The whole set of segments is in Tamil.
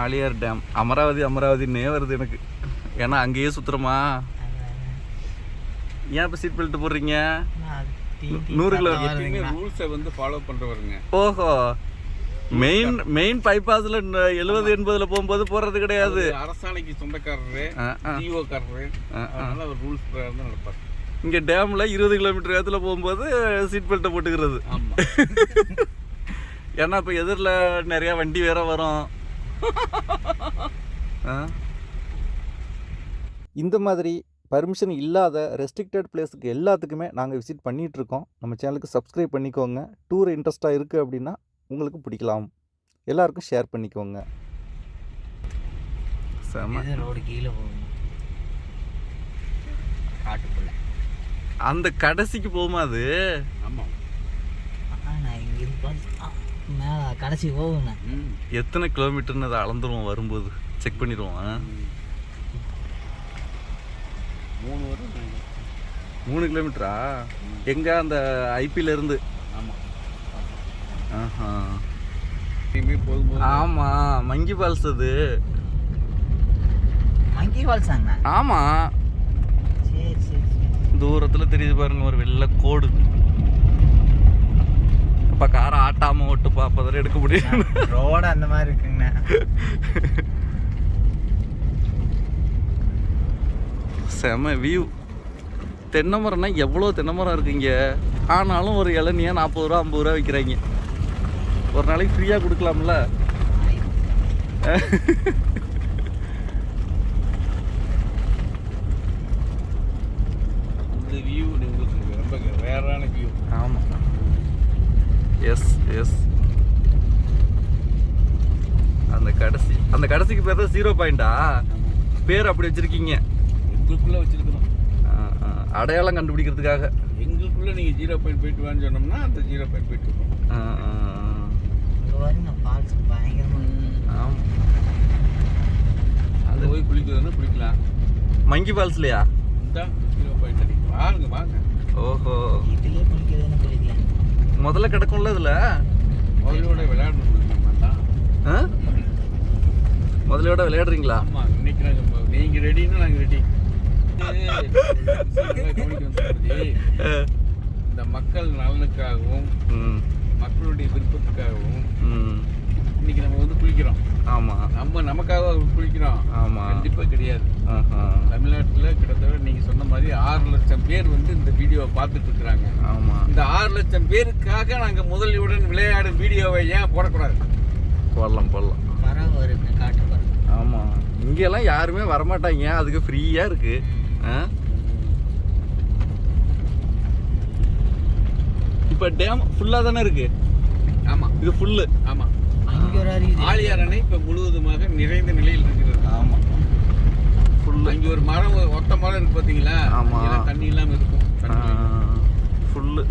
ஆலியார் டேம் அமராவதி அமராவதின்னே வருது எனக்கு. ஏன்னா அங்கேயே சுத்துறோமா? ஏன் இப்போ சீட் பெல்ட் போடுறீங்க? நூறு கிலோ ரூல்ஸை வந்து ஃபாலோ பண்ணுறவருங்க ஓஹோ. மெயின் மெயின் பைபாஸ்ல எழுபது எண்பதுல போகும்போது போறது கிடையாது. அரசாணைக்கு சொந்தக்காரரு ஆ, ஆ. ஜிஓக்காரரு அதனால அவர் ரூல்ஸ் பிரகாரம் தான் நடப்பார். இங்க டேம்ல இருபது கிலோமீட்டர் வேகத்துல போகும்போது சீட் பெல்ட்டை போட்டுக்கிறது. ஏன்னா இப்போ எதிரில் நிறைய வண்டி வேற வரும்? இந்த மாதிரி பர்மிஷன் இல்லாத ரெஸ்ட்ரிக்டட் பிளேஸுக்கு எல்லாத்துக்குமே நாங்கள் விசிட் பண்ணிட்டு இருக்கோம் நம்ம சேனலுக்கு சப்ஸ்கிரைப் பண்ணிக்கோங்க. டூர் இன்ட்ரெஸ்ட்டாக இருக்குது அப்படின்னா உங்களுக்கு பிடிக்கலாம். எல்லாருக்கும் ஷேர் பண்ணிக்கோங்க. ரோடு கீழே போகும். காட்டுக்குள்ள. அந்த கடைசிக்கு போகுமா அது? ஆமா. ஆ, நான் இங்கிருந்து பார்த்து மேலே கடைசி போகுங்க ம் எத்தனை கிலோமீட்டர்னு அதை அளந்துருவோம் வரும்போது. செக் பண்ணிடுவோம் ஆ? மூணு வரும் மூணு கிலோமீட்டரா எங்கே? அந்த ஐபியில் இருந்து. ஆமா. ஆஹா. ஆமாம் மங்கி ஃபால்ஸ் அது. மங்கி ஃபால்ஸ் ஆமாம் சரி சரி சரி. தூரத்தில் தெரியுது பாருங்க ஒரு வெள்ளை கோடு. அப்போ காரை ஆட்டாம ஓட்டுப்பா அப்போ எடுக்க முடியும். ரோடு அந்த மாதிரி இருக்குங்கண்ணா. செம வியூ தென்னை மரம்னா எவ்வளோ தென்னை மரம் இருக்குங்க ஆனாலும் ஒரு இளநியா நாற்பது ரூபா ஐம்பது ரூபா விற்கிறாங்க ஒரு நாளைக்கு ஃப்ரீயாக கொடுக்கலாம்ல இந்த வியூ உங்களுக்கு ரொம்ப ரேரான வியூ ஆமாம் எஸ் எஸ் அந்த கடைசி அந்த கடைசிக்கு பேர் தான் ஜீரோ பாயிண்டா பேர் அப்படி வச்சிருக்கீங்க. உங்களுக்குள்ள வச்சிருக்கணும். அடையாளம் கண்டுபிடிக்கிறதுக்காக. எங்களுக்குள்ள நீங்க ஜீரோ பாயிண்ட் போயிட்டு வான்னு சொன்னோம்னா அந்த ஜீரோ பாயிண்ட் போயிட்டு இருக்கோம் அது போய் குளிக்கிறதுனா குளிக்கலாம். மங்கி ஃபால்ஸ்லையா இந்த ஜீரோ பாயிண்ட் அடி வாங்க வாங்க. ஓஹோ. இதுலேயே குளிக்கிறதுன்னு முதல்ல கிடக்கும்ல இதில்? அவங்களோட விளையாடணும் நம்ம தான் ஆ? முதலையோட விளையாடுறீங்களா? இன்னைக்கு நாங்க நீங்க ரெடின்னா நாங்க ரெடி இந்த மக்கள் நலனுக்காகவும் ம். மக்களுடைய விருப்பத்துக்காகவும் ம். இன்னைக்கு நம்ம வந்து குளிக்கிறோம். ஆமாம் நம்ம நமக்காக குளிக்கிறோம். ஆமாம் கண்டிப்பா கிடையாது. ஆஹா. தமிழ்நாட்டுல கிட்டத்தட்ட நீங்க சொன்ன மாதிரி ஆறு லட்சம் பேர் வந்து இந்த வீடியோவை பார்த்துட்டு இருக்கிறாங்க. ஆமாம் இந்த ஆறு லட்சம் பேருக்காக நாங்க முதலியுடன் விளையாடும் வீடியோவை ஏன் போடக்கூடாது? போடலாம் போடலாம். பறவை வருங்க காட்டு பறவை ஆமாம் இங்கெல்லாம் யாருமே வரமாட்டாங்க. அதுக்கு ஃப்ரீயாக இருக்கு. ஆ? இப்போ டேம் ஃபுல்லாக தானே இருக்கு? ஆமா. இது ஃபுல்லு ஆமா. ஆழியார் அணை இப்ப முழுவதுமாக நிறைந்த நிலையில் இருக்கிறது. ஆமாம் ஃபுல்லு அங்க ஒரு மரம் ஒத்த மரம் இருக்கு பாத்தீங்களா? ஆமா. அங்கெல்லாம் தண்ணி இல்லாம இருக்கும். தண்ணி. ஃபுல்லு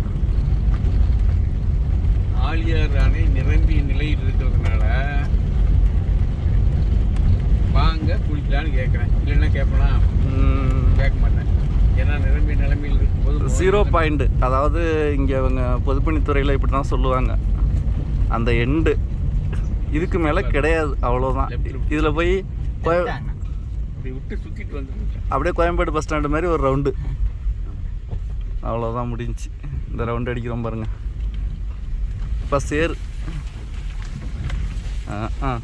ஆழியார் அணை நிரம்பிய நிலையில் இருக்கிறதுனால வாங்க குளிக்கலான்னு கேட்குறேன் இல்லைன்னா கேட்பனா கேட்க மாட்டேன். ஏன்னா நிரம்பிய நிலைமையில் இருக்கும்போது ஜீரோ பாயிண்ட் அதாவது இங்கே அவங்க பொதுப்பணித்துறையில் இப்படி தான் சொல்லுவாங்க. அந்த எண்டு இதுக்கு மேலே கிடையாது அவ்வளோதான் இதில் போய் அப்படியே கோயம்பேடு பஸ் ஸ்டாண்டு மாதிரி ஒரு ரவுண்டு அவ்வளோதான் முடிஞ்சுச்சு இந்த ரவுண்டு அடிக்கிறோம் பாருங்க. இப்போ சேரு. ஆ ஆ.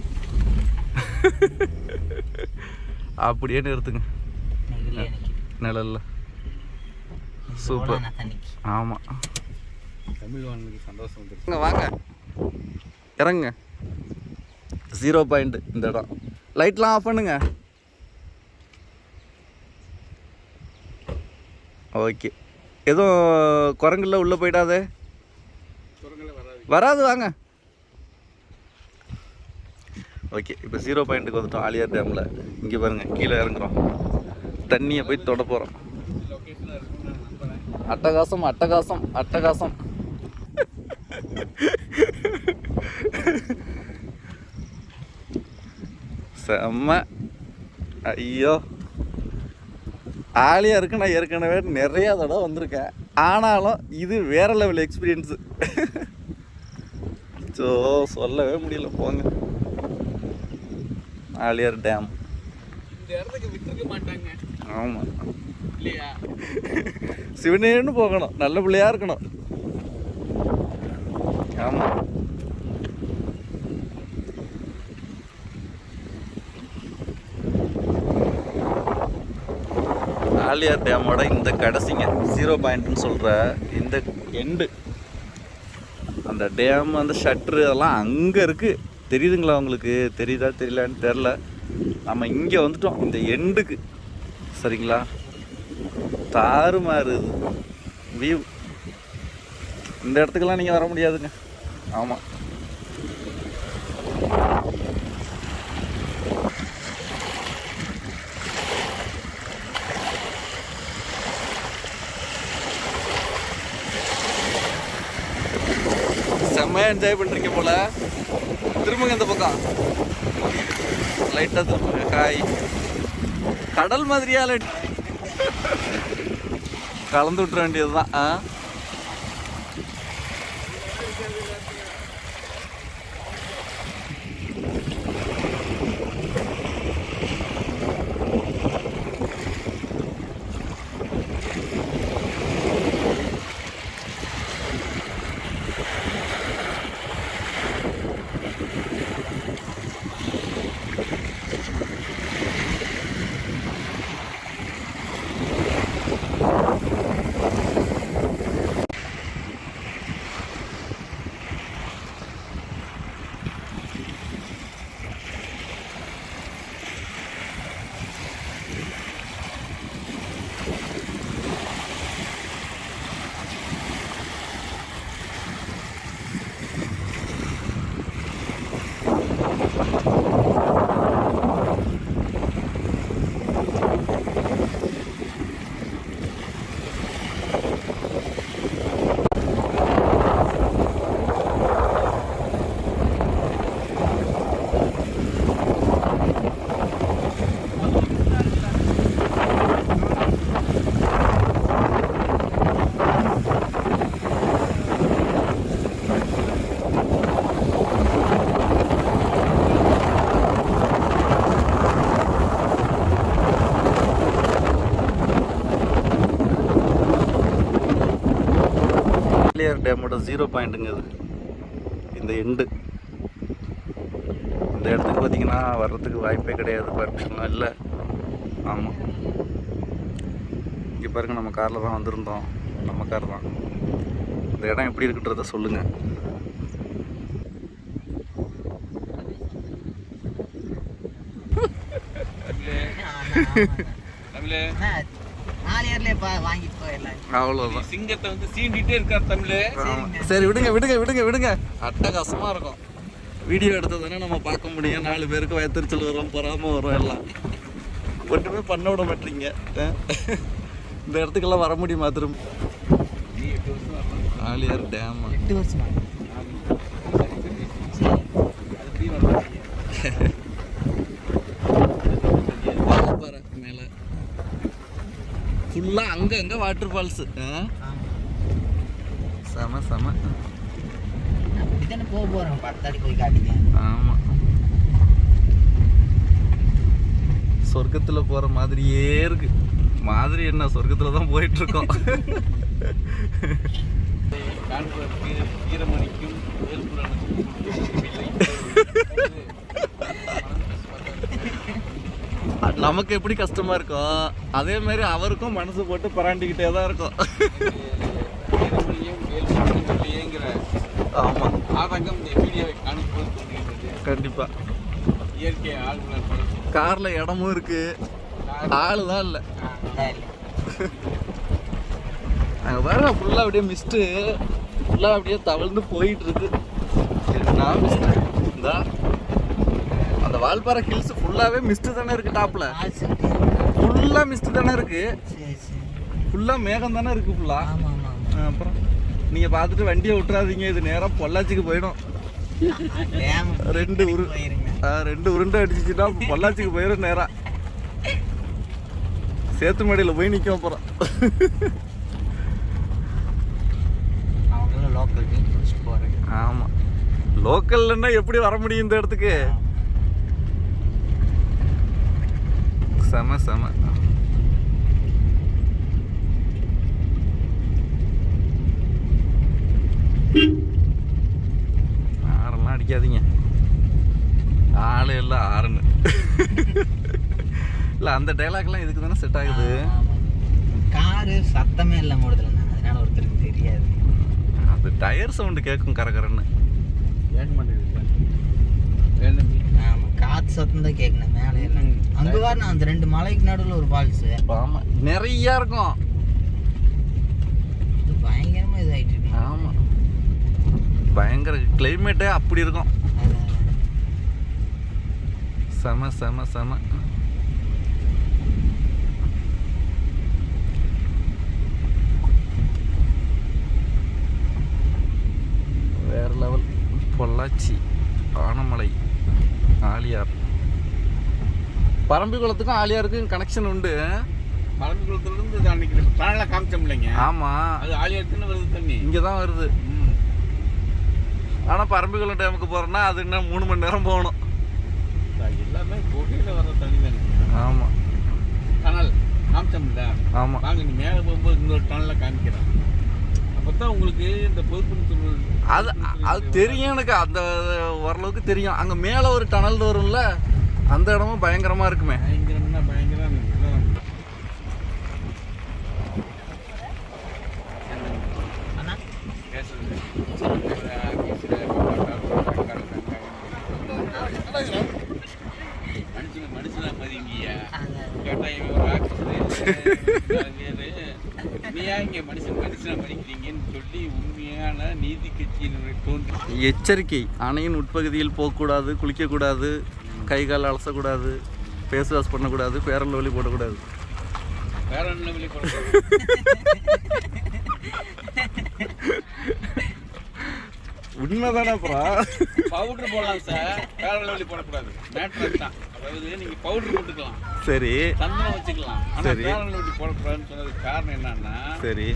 அப்படியே நிறுத்துங்க. நிழல்ல. சூப்பர். ஆமாம் தமிழ் வாங்க. இறங்குங்க. ஜீரோ பாயிண்ட் இந்த இடம். லைட்லாம் ஆஃப் பண்ணுங்க. ஓகே எதுவும் குரங்குல உள்ளே போயிடாதே. வராது வாங்க. ஓகே இப்போ ஜீரோ பாயிண்ட்டுக்கு வந்துட்டோம். ஆலியார் டேமில். இங்கே பாருங்கள் கீழே இறங்குறோம். தண்ணியை போய் தொட போகிறோம் அட்டகாசம் அட்டகாசம் அட்டகாசம். செம்ம. ஐயோ. ஆலியா இருக்கு நான் ஏற்கனவே நிறைய தடவை வந்திருக்கேன். ஆனாலும் இது வேற லெவல் எக்ஸ்பீரியன்ஸு ஸோ சொல்லவே முடியல போங்க. ஆலியார் டேம் இந்த இடத்துக்கு விட்டுருக்க மாட்டாங்க. ஆமாம் இல்லையா? சிவனேன்னு போகணும் நல்ல பிள்ளையா இருக்கணும். ஆமாம் ஆலியா டேமோட இந்த கடைசிங்க ஜீரோ பாயிண்ட்னு சொல்கிற இந்த எண்டு அந்த டேம் அந்த ஷட்ரு அதெல்லாம் அங்கே இருக்குது தெரியுதுங்களா உங்களுக்கு? தெரியுதா தெரியலான்னு தெரில நம்ம இங்கே வந்துட்டோம். இந்த எண்டுக்கு சரிங்களா? தாறுமாறு வியூ இந்த இடத்துக்கெல்லாம் நீங்கள் வர முடியாதுங்க. ஆமாம் செம்மையாக என்ஜாய் பண்ணுறீங்க போல. திரும்புங்க இந்த பக்கம். லைட்டாக திரும்புங்க காய் கடல் மாதிரியா லைட் கலந்து விட்டுற வேண்டியதுதான் ஆ? பிள்ளையார் டேமோட ஜீரோ பாயிண்ட்டுங்க இது. இந்த எண்டு இந்த இடத்துக்கு பார்த்தீங்கன்னா வர்றதுக்கு வாய்ப்பே கிடையாது பர்மிஷன்லாம் இல்லை. ஆமாம் இங்கே பாருங்க நம்ம காரில் தான் வந்திருந்தோம். நம்ம கார் தான். இந்த இடம் எப்படி இருக்குன்றத சொல்லுங்கள் தமிழே. அவ்வளோதான் சிங்கத்தை வந்து சீண்டிட்டே இருக்கார் தமிழே. சரி விடுங்க விடுங்க விடுங்க விடுங்க. அட்டகாசமாக இருக்கும். வீடியோ எடுத்ததுன்னா நம்ம பார்க்க முடியும். நாலு பேருக்கு வயத்தறிச்சல் வரும் பொறாம வரும் எல்லாம். ஒன்றுமே பண்ண விட மாட்டீங்க. இந்த இடத்துக்கெல்லாம் வர முடியுமா திரும்ப? நீ எட்டு வருஷம்? வரலாம் ஆலியார் டேம். எட்டு வருஷமா அது எப்படி வரலாம் பாரு மேலே அங்கே வாட்டர் ஃபால்ஸு ஆமா செம செம. போக போறோம். படத்தாடி போய் காட்டிங்க. ஆமாம் சொர்க்கத்தில் போகிற மாதிரியே இருக்கு. மாதிரி என்ன? சொர்க்கத்தில் தான் போயிட்டு இருக்கோம் காண்பதற்கு நமக்கு எப்படி கஷ்டமா இருக்கும் அதே மாதிரி அவருக்கும் மனசு போட்டு பராண்டிக்கிட்டே தான் இருக்கும். வீரமணியும் வேல்புராணுக்கும் ஆமாம் ஆதங்கம் இந்த வீடியோவை கண்டிப்பாக இயற்கை ஆழ்வுணர் காரில் இடமும் இருக்கு. ஆளு தான் இல்லை. சரி அங்கே பாருங்க ஃபுல்லாக அப்படியே மிஸ்ட்டு ஃபுல்லாக அப்படியே தவழ்ந்து போயிட்டு இருக்கு. என்ன மிஸ்ட்டு இந்தா. வால்பாறை ஹில்ஸ் ஃபுல்லாகவே மிஸ்ட்டு தானே இருக்கு டாப்பில் ஃபுல்லாக மிஸ்ட்டு தானே இருக்கு. சரி சரி. ஃபுல்லாக மேகம் தானே இருக்கு ஃபுல்லாக அப்புறம் நீங்கள் பார்த்துட்டு வண்டியை விட்டுறாதீங்க. இது நேராக பொள்ளாச்சிக்கு போயிடும். டேம் ரெண்டு உரு ரெண்டு உருண்டை அடிச்சிச்சுன்னா பொள்ளாச்சிக்கு போயிடும் நேராக சேத்துமடியில் போய் நிற்கும் அப்புறம். ஆமாம் லோக்கல்லன்னா எப்படி வர முடியும் இந்த இடத்துக்கு? செம செம. ஆரெல்லாம் அடிக்காதீங்க. ஆளு எல்லாம் ஆறுன்னு. இல்லை அந்த டைலாக்லாம் இதுக்கு தானே செட் ஆகுது. காரு சத்தமே இல்லை மூடுதலண்ணா அதனால ஒருத்தருக்கு தெரியாது. அது டயர் சவுண்டு கேட்கும் கரகரன்னு. கேட்க மாட்டேங்குது காத்து சத்தம் தான் கேட்கணும் மேலே. அங்க வரணும் அந்த ரெண்டு மலைக்கு நடுவில் ஒரு ஃபால்ஸ் ஆமாம் நிறையா இருக்கும். பயங்கரமா இதாயிட்டு இருக்கு. ஆமாம் பயங்கர கிளைமேட்டே அப்படி இருக்கும். செம செம செம. வேற லெவல் பொள்ளாச்சி ஆனமலை. ஆலியார் பரம்பிக்குளத்துக்கும் ஆலியாருக்கும் கனெக்ஷன் உண்டு. இது அன்னைக்கு டனல காமிச்சோம் இல்லைங்க. ஆமாம் அது ஆலியாத்துன்னு வருது தண்ணி. இங்கே தான் வருது. ஆனால் பரம்பிக்குளம் டேமுக்கு போகிறோன்னா அது இன்னும் மூணு மணி நேரம் போகணும். எல்லாமே கோட்டையில வர்ற தண்ணி தானே. ஆமாம் டனல் காமிச்சோம்ல. ஆமாம் வாங்க நீ மேலே போகும்போது இன்னொரு டனலில் காமிக்கிறேன். அப்போ தான் உங்களுக்கு இந்த பொதுப்பணித்துறை அது அது தெரியும் எனக்கு. அந்த ஓரளவுக்கு தெரியும். அங்கே மேலே ஒரு டனல் வரும்ல அந்த இடமும் பயங்கரமாக இருக்குமே. சொல்லி உண்மையான நீதி கட்சியினுடைய தோன்றி எச்சரிக்கை. அணையின் உட்பகுதியில் போகக்கூடாது குளிக்கக்கூடாது கை கால் அலசக்கூடாது ஃபேஸ் வாஷ் பண்ணக்கூடாது பேரல் ஒலி போடக்கூடாது. வெளியே போடுறது உண்மைதானே அப்புறம் பவுடர் போடலாம் சார் வேற வெளியே போடக்கூடாது. மேட்ரு தான் அதாவது நீங்க பவுடர் போட்டுக்கலாம். சரி. சந்தனம் வச்சுக்கலாம். சரி. வேற வெளியே போடக்கூடாதுன்னு சொன்னதுக்கு காரணம் என்னன்னா சரி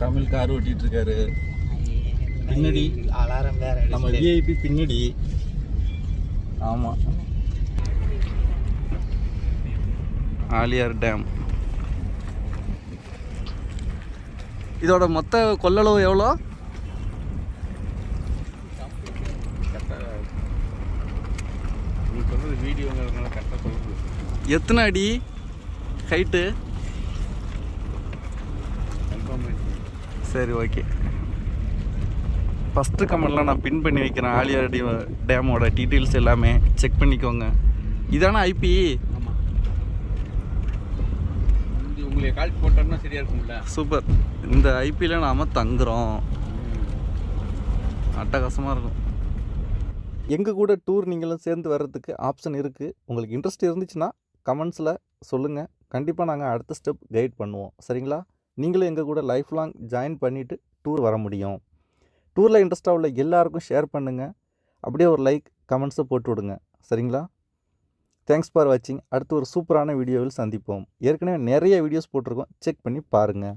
தமிழ் கார் ஓட்டிட்டு இருக்காரு பின்னாடி? அலாரம் வேற நம்ம. விஐபி பின்னாடி. ஆமாம் ஆலியார் டேம். இதோட மொத்த கொள்ளளவு எவ்வளோ? எத்தனை அடி? ஹைட்டு சரி ஓகே. ஃபஸ்ட்டு கமெண்ட்லாம் நான் பின் பண்ணி வைக்கிறேன். ஆலியார் டி டேமோட டீட்டெயில்ஸ் எல்லாமே செக் பண்ணிக்கோங்க. இதானே ஐபி ஆமாம் வந்து உங்களை கால் போட்டோம்னா சரியா இருக்கும்ல. சூப்பர் இந்த ஐபியில் நாம் தங்குறோம். அட்டகாசமாக இருக்கும். எங்கள் கூட டூர் நீங்களும் சேர்ந்து வர்றதுக்கு ஆப்ஷன் இருக்குது உங்களுக்கு இன்ட்ரெஸ்ட் இருந்துச்சுன்னா கமெண்ட்ஸில் சொல்லுங்கள் கண்டிப்பாக நாங்கள் அடுத்த ஸ்டெப் கைட் பண்ணுவோம். சரிங்களா? நீங்களும் எங்கள் கூட லைஃப் லாங் ஜாயின் பண்ணிவிட்டு டூர் வர முடியும். டூரில் இன்ட்ரெஸ்ட்டாக உள்ள எல்லாருக்கும் ஷேர் பண்ணுங்கள் அப்படியே ஒரு லைக் கமெண்ட்ஸை போட்டு விடுங்க. சரிங்களா? தேங்க்ஸ் ஃபார் வாட்சிங் அடுத்து ஒரு சூப்பரான வீடியோவில் சந்திப்போம். ஏற்கனவே நிறைய வீடியோஸ் போட்டிருக்கோம். செக் பண்ணி பாருங்கள்